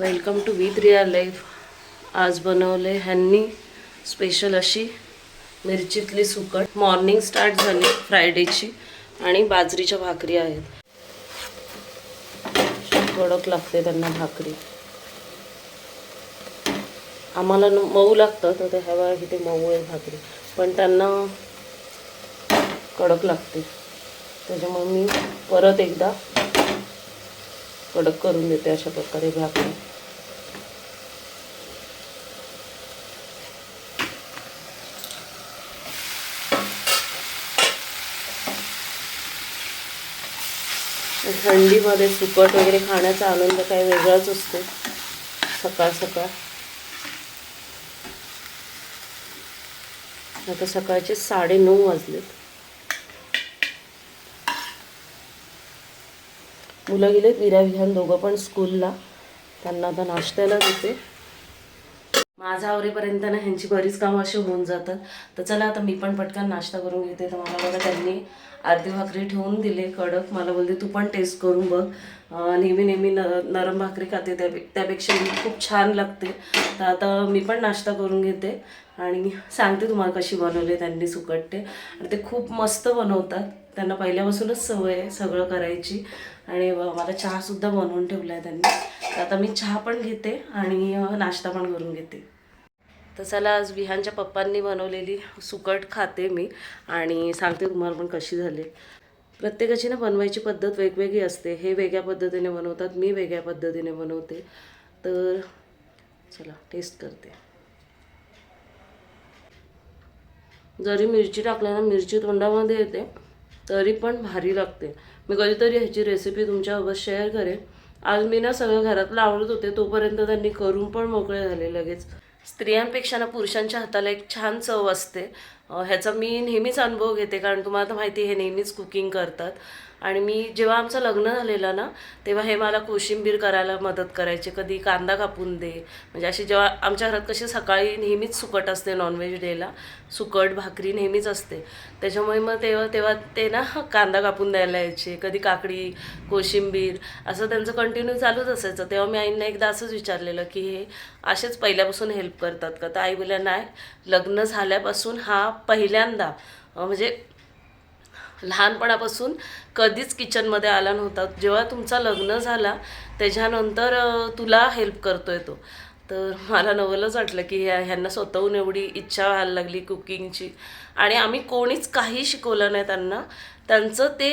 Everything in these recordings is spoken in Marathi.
Welcome to with real life आज बनवले ह्यांनी स्पेशल अशी मिरचीतली सुकट. मॉर्निंग स्टार्ट झाली फ्रायडेची आणि बाजरीच्या भाकरी आहेत. कडक लागते त्यांना भाकरी. आम्हाला न- मऊ लागतं तर ते हवा इथे मऊ आहे भाकरी. पण त्यांना कडक लागते. त्याच्यामुळे मी परत एकदा कडक करून देते अशा प्रकारे भाकरी. थंडीमध्ये सुकट वगैरे खाण्याचा आनंद काही वेगळाच असतो. सकाळ सकाळ. आता सकाळचे साडे नऊ वाजलेत. मुलं गेलेत विरा विहान दोघं पण स्कूलला त्यांना आता नाश्त्याला देते. माझा आवरेपर्यंत ना ह्यांची बरीच कामं अशी होऊन जातात. तर चला आता मी पण पटकन नाश्ता करून घेते. तर मला बघा त्यांनी अर्धी भाकरी ठेवून दिले कडक. मला बोलते तू पण टेस्ट करून बघ. नेहमी नेहमी न नरम भाकरी खाते. त्या त्यापेक्षा मी खूप छान लागते. तर आता मी पण नाश्ता करून घेते. आणि सांगते तुम्हाला कशी बनवली त्यांनी सुकटते. आणि ते खूप मस्त बनवतात. त्यांना पहिल्यापासूनच सवय आहे सगळं करायची. आणि मला चहासुद्धा बनवून ठेवला आहे त्यांनी. तर आता मी चहा पण घेते आणि नाश्ता पण करून घेते. तर चला आज विहानच्या पप्पांनी बनवलेली सुकट खाते मी आणि सांगते तुम्हाला पण कशी झाली. प्रत्येकाची ना बनवायची पद्धत वेगवेगळी असते. हे वेगळ्या पद्धतीने बनवतात मी वेगळ्या पद्धतीने बनवते. तर चला टेस्ट करते. जरी मिरची टाकल्यानं मिरची तोंडामध्ये येते तरी पण भारी लागते. मी कधीतरी ह्याची रेसिपी तुमच्यासोबत शेअर करेन. आज मी ना सगळं घरातलं आवडत होते तोपर्यंत त्यांनी करून पण मोकळे झाले लगेच. स्त्रियांपेक्षा ना पुरुषांच्या हाताला एक छान चव असते. ह्याचा मी नेहमीच अनुभव घेते कारण तुम्हाला तर माहिती आहे हे नेहमीच कुकिंग करतात. आणि मी जेव्हा आमचं लग्न झालेलं ना तेव्हा हे मला कोशिंबीर करायला मदत करायचे. कधी कांदा कापून दे. म्हणजे अशी जेव्हा आमच्या घरात कशी सकाळी नेहमीच सुकट असते नॉनव्हेज डेला सुकट भाकरी नेहमीच असते. त्याच्यामुळे मग तेव्हा तेव्हा ते ना कांदा कापून द्यायला यायचे. कधी काकडी कोशिंबीर असं त्यांचं कंटिन्यू चालूच असायचं. तेव्हा मी आईंना एकदा असंच विचारलेलं की हे असेच पहिल्यापासून हेल्प करतात का? तर आई बोल्या नाही लग्न झाल्यापासून हा पहिल्यांदा. म्हणजे लहानपणापासून कधीच किचनमध्ये आला नव्हता. जेव्हा तुमचा लग्न झाला त्याच्यानंतर तुला हेल्प करतोय तो. तर मला नवलच वाटलं की ह्या ह्यांना स्वतःहून एवढी इच्छा व्हायला लागली कुकिंगची आणि आम्ही कोणीच काही शिकवलं नाही त्यांना. त्यांचं ते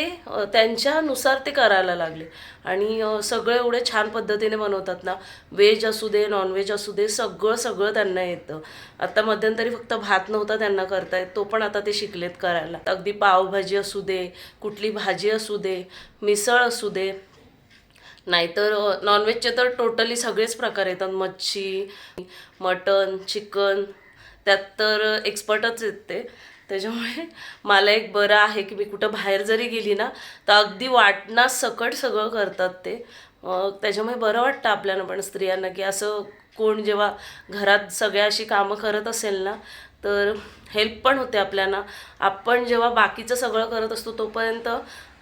त्यांच्यानुसार ते करायला लागले. आणि सगळं एवढे छान पद्धतीने बनवतात ना व्हेज असू दे नॉनव्हेज असू दे सगळं सगळं त्यांना येतं. आता मध्यंतरी फक्त भात नव्हता त्यांना करता येत तो पण आता ते शिकलेत करायला. अगदी पावभाजी असू दे कुठली भाजी असू दे मिसळ असू दे. नाहीतर नॉनव्हेजचे तर टोटली सगळेच प्रकार येतात. मच्छी मटन चिकन त्यात तर एक्सपर्टच येते ते. त्याच्यामुळे मला एक बरं आहे की मी कुठं बाहेर जरी गेली ना तर अगदी वाटणा सकट सगळं करतात ते. त्याच्यामुळे बरं वाटतं आपल्याला पण स्त्रियांना की असं कोण जेव्हा घरात सगळ्या अशी कामं करत असेल ना तर हेल्प पण होते आपल्याला. आपण जेव्हा बाकीचं सगळं करत असतो तोपर्यंत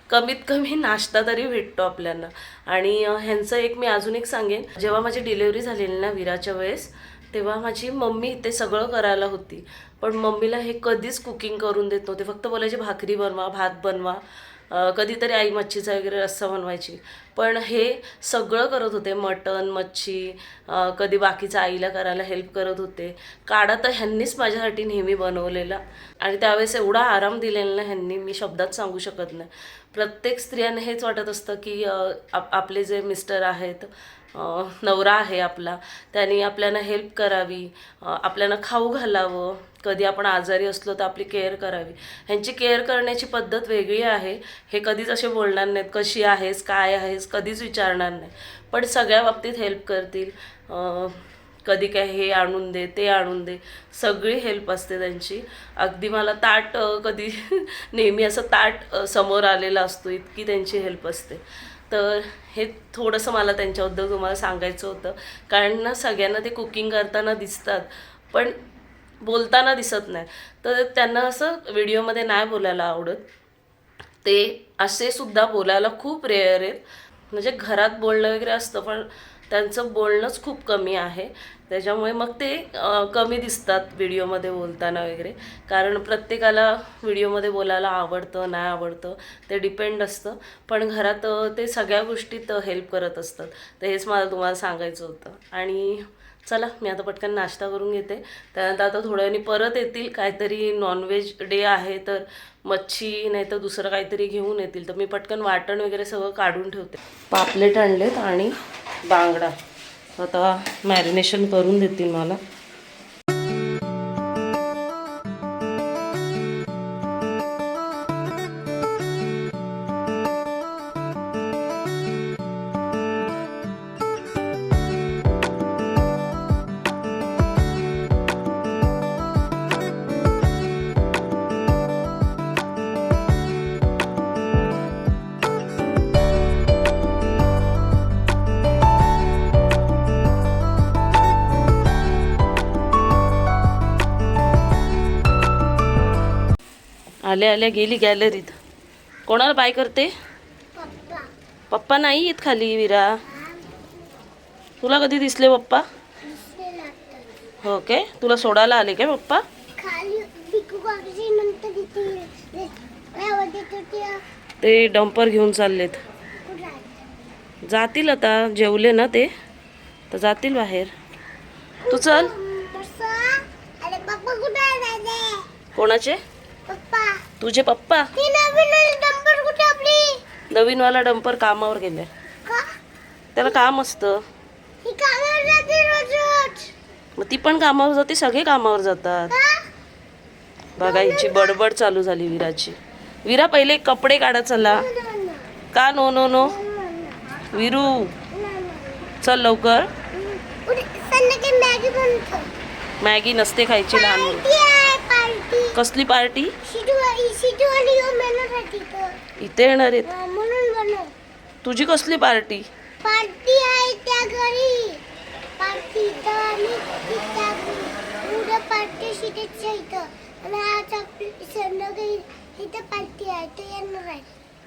कमीत कमी नाश्ता तरी भेटतो आपल्याला. आणि ह्यांचं एक मी अजून एक सांगेन. जेव्हा माझी डिलेवरी झालेली ना विराच्या वेळेस तेव्हा माझी मम्मी ते सगळं करायला होती. पण मम्मीला हे कधीच कुकिंग करून देत नव्हते. फक्त बोलायचे भाकरी बनवा भात बनवा. कधीतरी आई मच्छीचा वगैरे रस्सा बनवायची. पण हे सगळं करत होते. मटण मच्छी कधी बाकीच्या आईला करायला हेल्प करत होते. काढा तर ह्यांनीच माझ्यासाठी नेहमी बनवलेला. आणि त्यावेळेस एवढा आराम दिलेला ना ह्यांनी मी शब्दात सांगू शकत नाही. प्रत्येक स्त्रियांना हेच वाटत असतं की आप आपले जे मिस्टर आहेत नवरा आहे आपला त्यांनी आपल्याला हेल्प करावी आपल्याला खाऊ घालावं कधी आपण आजारी असलो तर आपली केअर करावी. ह्यांची केअर करण्याची पद्धत वेगळी आहे. हे कधीच असे बोलणार नाहीत कशी आहेस काय आहेस कधीच विचारणार नाही. पण सगळ्या बाबतीत हेल्प करतील. कधी काय हे आणून दे ते आणून दे सगळी हेल्प असते त्यांची. अगदी मला ताट कधी नेहमी असं ताट समोर आलेलं असतो इतकी त्यांची हेल्प असते. तर हे थोडंसं मला त्यांच्याबद्दल तुम्हाला सांगायचं होतं. कारण ना सगळ्यांना ते कुकिंग करताना दिसतात पण बोलताना दिसत नाही. तर त्यांना असं व्हिडिओमध्ये नाही बोलायला आवडत. ते असे सुद्धा बोलायला खूप रेअर आहेत. म्हणजे घरात बोलणं वगैरे असतं पण त्यांचं बोलणंच खूप कमी आहे. त्याच्यामुळे मग ते कमी दिसतात व्हिडिओमध्ये बोलताना वगैरे. कारण प्रत्येकाला व्हिडिओमध्ये बोलायला आवडतं नाही आवडतं ते डिपेंड असतं. पण घरात ते सगळ्या गोष्टीत हेल्प करत असतात. तर हेच मला तुम्हाला सांगायचं होतं. आणि चला मी आता पटकन नाश्ता करून घेते. त्यानंतर आता थोड्या वेळाने परत येतील. काहीतरी नॉनव्हेज डे आहे तर मच्छी नाही तर दुसरं काहीतरी घेऊन येतील. तर मी पटकन वाटण वगैरे सगळं काढून ठेवते. पापलेट आणलेत आणि बांगडा. आता मॅरिनेशन करून देतील मला. आल्या आल्या गेली गॅलरीत कोणाला बाय करते? पप्पा. पप्पा नाही येत खाली विरा. तुला कधी दिसले पप्पा? हो काय? तुला सोडायला आले काय पप्पा? ते. डंपर घेऊन चाललेत? जातील आता जेवले ना ते. तर जातील बाहेर. तू चल. कोणाचे? तुझे पप्पा? नवीन नवीनवाला डंपर कामावर गेले. त्याला काम असतं. मग ती पण कामावर जाते सगळे कामावर जातात. बघा हिची बडबड चालू झाली विराची. विरा पहिले कपडे काढा चला. का नो नो नो? विरू. चल लवकर. मॅगी नसते खायची लहान मुलं. कसली पार्टी? तर. इथे येणार आहेत. तुझी कसली पार्टी? पार्टी आहे त्या घरी. पार्टी पार्टी शिटेच्या इथं. आणि आज आपली संध्याकाळी इथं पार्टी आहे तर येणार आहे.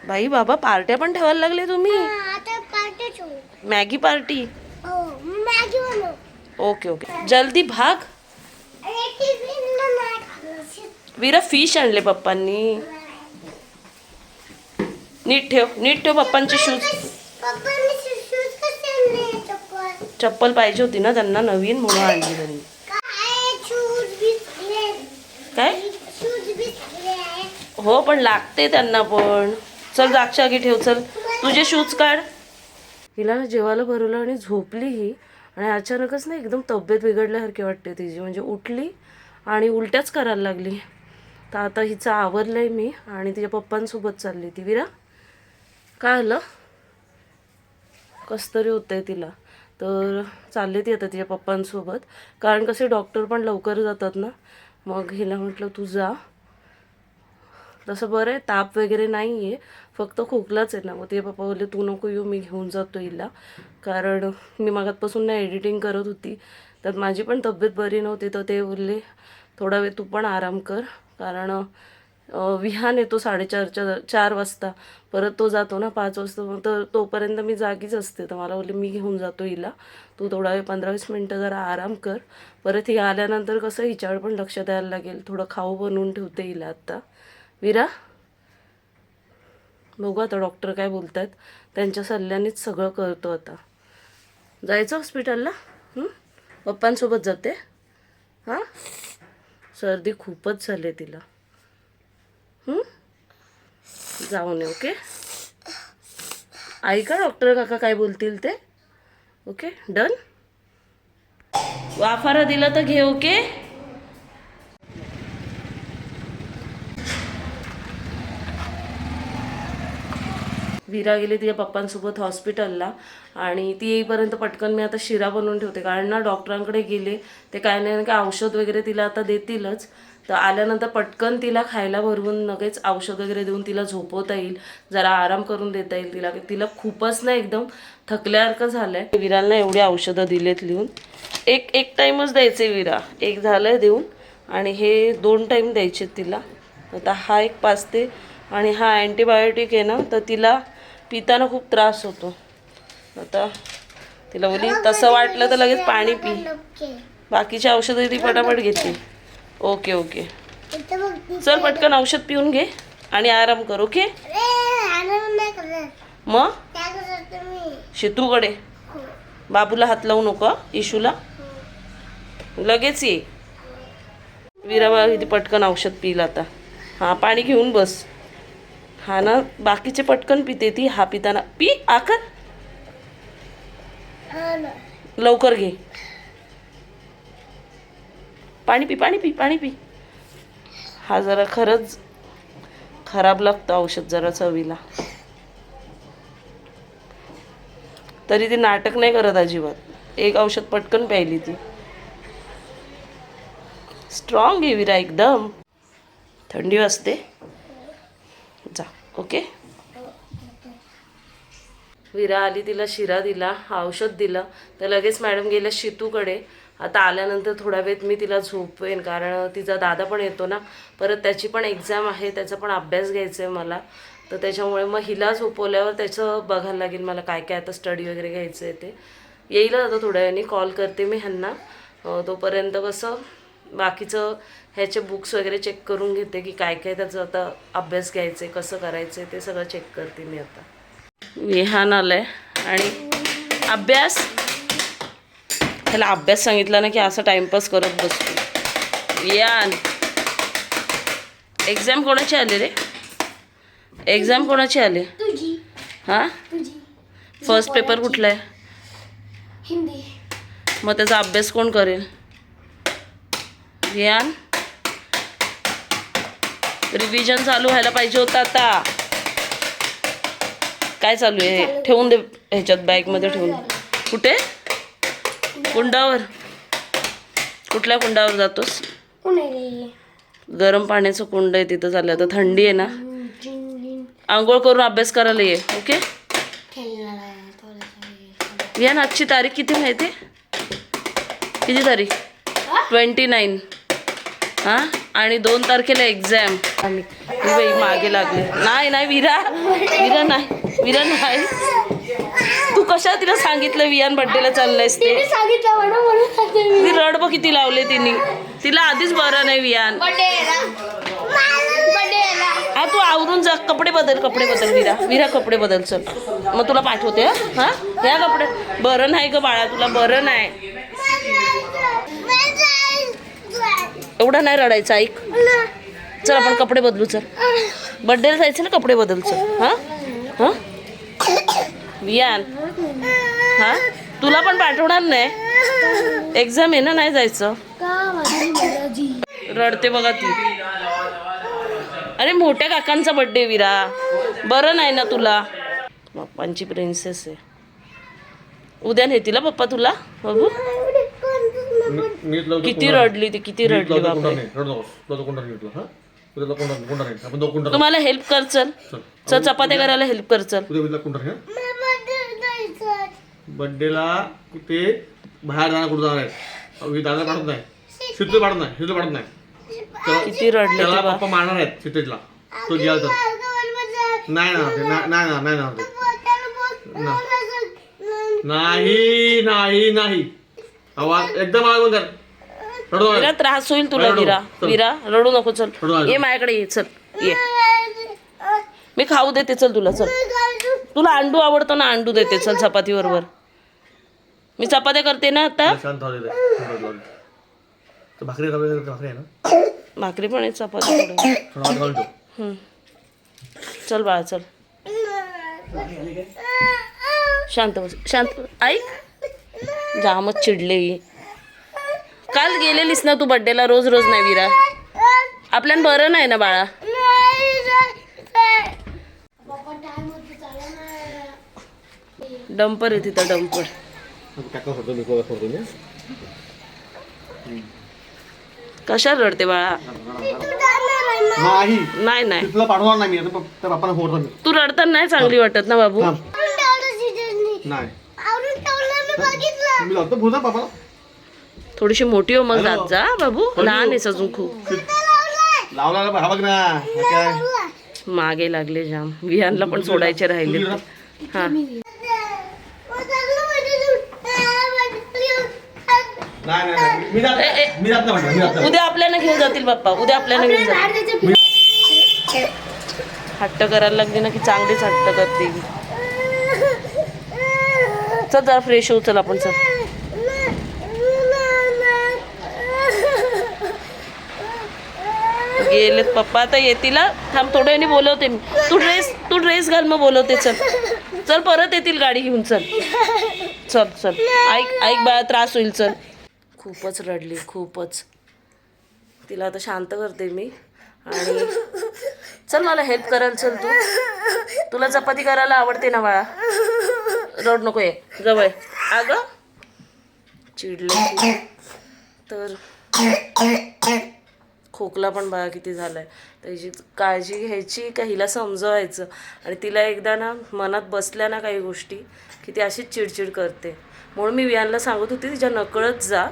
बाई बाबा पार्ट्या पण ठेवायला लागले तुम्ही? हा, आता पार्टी ठेवू. Maggi party? हो मॅगी बनव. Okay okay. जल्दी भाग अरे टिफिन नाही खाल्लं. विरा फिश आणले पप्पांनी. नीट ठेव नीट ठेव पप्पांचे शूज चप्पल. पाहिजे होती ना त्यांना नवीन म्हणून आणली त्यांनी. काय? हो पण लागते त्यांना पण. चल जागच्या ठेव चल. तुझे शूज काढ. हिला जेवायला भरवलं आणि झोपली ही. आणि अचानकच ना एकदम तब्येत बिघडल्यासारखी वाटते तिची. म्हणजे उठली आणि उलट्याच करायला लागली. तर आता हिचं आवरलं आहे मी आणि तिच्या पप्पांसोबत चालली ती. विरा काय आलं? कस तरी होतं आहे तिला. तर चालले ती आता तिच्या पप्पांसोबत. कारण कसे डॉक्टर पण लवकर जातात ना. मग हिला म्हटलं तू जा. तसं बरं आहे ताप वगैरे नाही आहे फक्त खोकलाच आहे ना. मग ते पप्पा बोलले तू नको येऊ मी घेऊन जातो हिला. कारण मी मागातपासून ना एडिटिंग करत होती. तर माझी पण तब्येत बरी नव्हती. तर ते बोलले थोडा वेळ तू पण आराम कर. कारण विहान येतो साडेचारच्या चार वाजता. परत तो जातो ना पाच वाजता. मग तर तोपर्यंत मी जागीच असते. तर मला बोलले मी घेऊन जातो हिला. तू थोडा वेळ पंधरा वीस मिनटं जरा आराम कर. परत ही आल्यानंतर कसं हिच्यावर पण लक्ष द्यायला लागेल. थोडं खाऊ बनवून ठेवते हिला आत्ता विरा? बघू आता डॉक्टर काय बोलतात त्यांच्या सल्ल्यानेच सगळं करतो आता. जायचं हॉस्पिटलला? पप्पांसोबत जाते? हां? सर्दी खूपच झाली तिला. जाऊन ये ओके? ऐका डॉक्टर काका काय बोलतील ते. ओके? डन? वाफारा दिला तर घे ओके? विरा गेली तिच्या पप्पांसोबत हॉस्पिटलला आणि ती येईपर्यंत पटकन मी आता शिरा बनवून ठेवते. कारण ना डॉक्टरांकडे गेले ते काय नाही काय औषध वगैरे तिला आता देतीलच. तर आल्यानंतर पटकन तिला खायला भरवून लगेच औषध वगैरे देऊन तिला झोपवता येईल. जरा आराम करून देता येईल तिला. तिला खूपच ना एकदम थकल्यासारखं झालंय. विराला एवढी औषधं दिलेत लिहून. एक एक टाईमच द्यायचे विरा. एक झालंय देऊन. आणि हे दोन टाईम द्यायचे तिला. आता हा एक पाचते. आणि हा अँटीबायोटिक आहे ना तर तिला पिताना खूप त्रास होतो. आता तिला बोली तसं वाटलं तर लगेच पाणी पी. ओके बाकीची औषधं ती पटापट घेते. Okay okay. चल पटकन औषध पिऊन घे आणि आराम कर ओके? मग? शितूकडे. बाबूला हात लावू नको इशूला. लगेच ये. विराबा किती पटकन औषध पिल आता. हां पाणी घेऊन बस. हा ना बाकीचे पटकन पिते ती हा पिताना. पी आकर लवकर घे. पाणी पी पाणी पी पाणी पी. हा जरा खरंच खराब लागतं औषध जरा चवीला. तरी ती नाटक नाही करत अजिबात. एक औषध पटकन प्यायली ती. स्ट्रॉंग आहे विरा एकदम. थंडी वाजते. ओके? विरा आली तिला शिरा दिला औषध दिलं. तर लगेच मॅडम गेल्या शितूकडे. आता आल्यानंतर थोडा वेळ मी तिला झोपवेन कारण तिचा दादा पण येतो ना. परत त्याची पण एक्झाम आहे त्याचा पण अभ्यास घ्यायचा आहे मला. तर त्याच्यामुळे मग हिला झोपवल्यावर त्याचं बघायला लागेल मला काय काय आता स्टडी वगैरे घ्यायचं आहे ते. येईल आता थोड्या वेळाने कॉल करते मी ह्यांना. तोपर्यंत कसं बाकीचं ह्याचे बुक्स वगैरे चेक करून घेते की काय काय त्याचं आता अभ्यास घ्यायचं आहे कसं करायचं आहे ते सगळं चेक करते मी आता. विहान आलंय आणि अभ्यास? त्याला अभ्यास सांगितला ना की असं टाइमपास करत बसतो. विहान. एक्झाम कोणाची आली रे? एक्झाम कोणाची आली? हां? फर्स्ट पेपर कुठला आहे? हिंदी. मग त्याचा अभ्यास कोण करेल? विहान रिव्हिजन चालू व्हायला पाहिजे होतं आता. काय चालू आहे? ठेवून दे ह्याच्यात बॅगमध्ये ठेवून. कुठे? कुंडावर. कुठल्या कुंडावर जातोस? गरम पाण्याचं कुंड आहे तिथं चाललं आता थंडी आहे ना. आंघोळ करून अभ्यास करायला ये ओके? विहान आजची तारीख किती माहिती आहे? किती तारीख? Twenty nine. हां? आणि दोन तारखेला एक्झाम आम्ही. बाई मागे लागले. नाही नाही विरा. विरा नाही. विरा नाही. तू कशा तिला सांगितलं वियान बड्डेला चाललंयस ते. ती रड बघ किती लावले तिने. तिला आधीच बरं नाही वियान. हा तू आवरून जा. कपडे बदल कपडे बदल विरा. विरा कपडे बदल चल. मग तुला पाठवते हा? हा या कपडे. बरं नाही ग बाळा तुला बरं नाही. एवढं नाही रडायचं ऐक. चल आपण कपडे बदलू चल. बड्डेला जायचं ना कपडे बदल चल. हां? हां? हां? तुला पण पाठवणार नाही? एक्झाम आहे ना नाही जायचं? रडते बघा ती. अरे मोठ्या काकांचा बड्डे विरा. बरं नाही ना तुला. पप्पांची प्रिन्सेस आहे. उद्या नेतील पप्पा तुला? बाबू किती रडली ती किती रडली बाबा कोंडा नाही रडू नकोस. तुला कोंडा नाही तुला हा? तुला कोंडा कोंडा नाही आपण दोन कोंडा तुम्हाला हेल्प कर चल. चल. चल चपात्या करायला हेल्प कर चल. उद्या उद्या कोंडा बर्थडेला ते बाहेर जाणार कुठं जाणार? आहे मी दादा पाठवत नाही. शितू पाठवत नाही शितू पाठवत नाही. किती रडले त्याला पप्पा मारणार आहेत सिद्धेशला तो गेला तर. नाही ना ते नाही नाही ना नाही ना ते. नाही नाही नाही. आवाज एकदम आवाज बंद कर. रडू विरा. त्रास होईल तुला रडू. विरा चल. विरा रडू नको चल नका. ये माझ्याकडे ये चल ये मी खाऊ देते चल तुला चल तुला अंडू आवडतो ना अंडू देते चल चपाती बरोबर मी चपात्या करते ना आता शांत राहू दे रे. तर भाकरी खावी भाकरी आहे ना भाकरी पण आहे चपाती पण आहे. थोडा हात घालून ठेव. हम्म. चल बाळा चल शांत बस शांत बस. ऐक जामच चिडले ही. काल गेलेलीस ना तू बड्डेला रोज रोज नाही विरा. आपल्याला बरं नाही ना बाळा. डंपर आहे तिथं डंपर. कशाला रडते बाळा? नाही. नाही तुला पाठवणार मी आता तू रडताना नाही चांगली वाटत ना बाबू? नाही मी लावतो थोडीशी मोठी हो मग जात जा बाबू. लहान आहेस अजून खूप. मागे लागले जाम. विहानला पण सोडायचे राहिले. उद्या आपल्याला घेऊन जातील बाप्पा उद्या आपल्याला घेऊन जातील. हट्ट करायला लागली ना की चांगलीच हट्ट करतील. चल जरा फ्रेश होऊ चल आपण सर गेलेत पप्पा आता येतील थांब थोड्या वेळाने बोलवते मी. तू ड्रेस तू ड्रेस घाल मग बोलवते. चल. चल परत येतील गाडी घेऊन चल. चल चल. ऐक ऐक बाळा त्रास होईल चल. खूपच रडली खूपच. तिला आता शांत करते मी. आणि चल मला हेल्प करायला चल तू. तुला चपाती करायला आवडते ना बाळा? रड नको ये. जवळ अगं. चिडले. तर खोकला पण बघा किती झाला आहे त्याची काळजी घ्यायची का हिला समजवायचं. आणि तिला एकदा ना मनात बसल्या ना काही गोष्टी की ती अशीच चिडचिड करते. म्हणून मी वियानला सांगत होती तिच्या नकळत जा.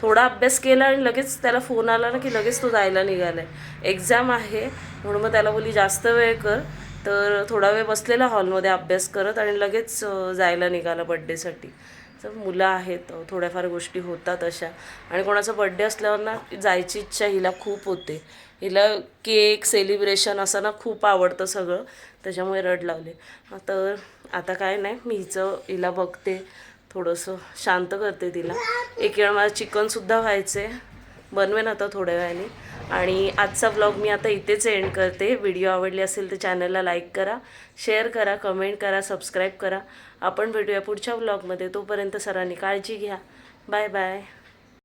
थोडा अभ्यास केला आणि लगेच त्याला फोन आला ना की लगेच तो जायला निघाला आहे एक्झाम आहे म्हणून मग त्याला बोली जास्त वेळ कर. तर थोडा वेळ बसलेला हॉलमध्ये अभ्यास करत आणि लगेच जायला निघाला बड्डेसाठी तर मुलं आहेत थोड्याफार गोष्टी होतात अशा. आणि कोणाचा बड्डे असल्यावर ना जायची इच्छा हिला खूप होते. हिला केक सेलिब्रेशन असं ना खूप आवडतं सगळं. त्याच्यामुळे रड लावले. तर आता काय नाही मी हिचं हिला बघते. थोडंसं शांत करते तिला. एक वेळ मला चिकनसुद्धा व्हायचे बनवेन आता थोड्या वेळाने. आणि आजचा व्लॉग मी आता इथेच एंड करते. व्हिडिओ आवडले असेल तर चॅनलला लाईक करा शेअर करा कमेंट करा सबस्क्राईब करा. आपण भेटूया पुढच्या व्लॉगमध्ये तोपर्यंत सरांनी काळजी घ्या. Bye bye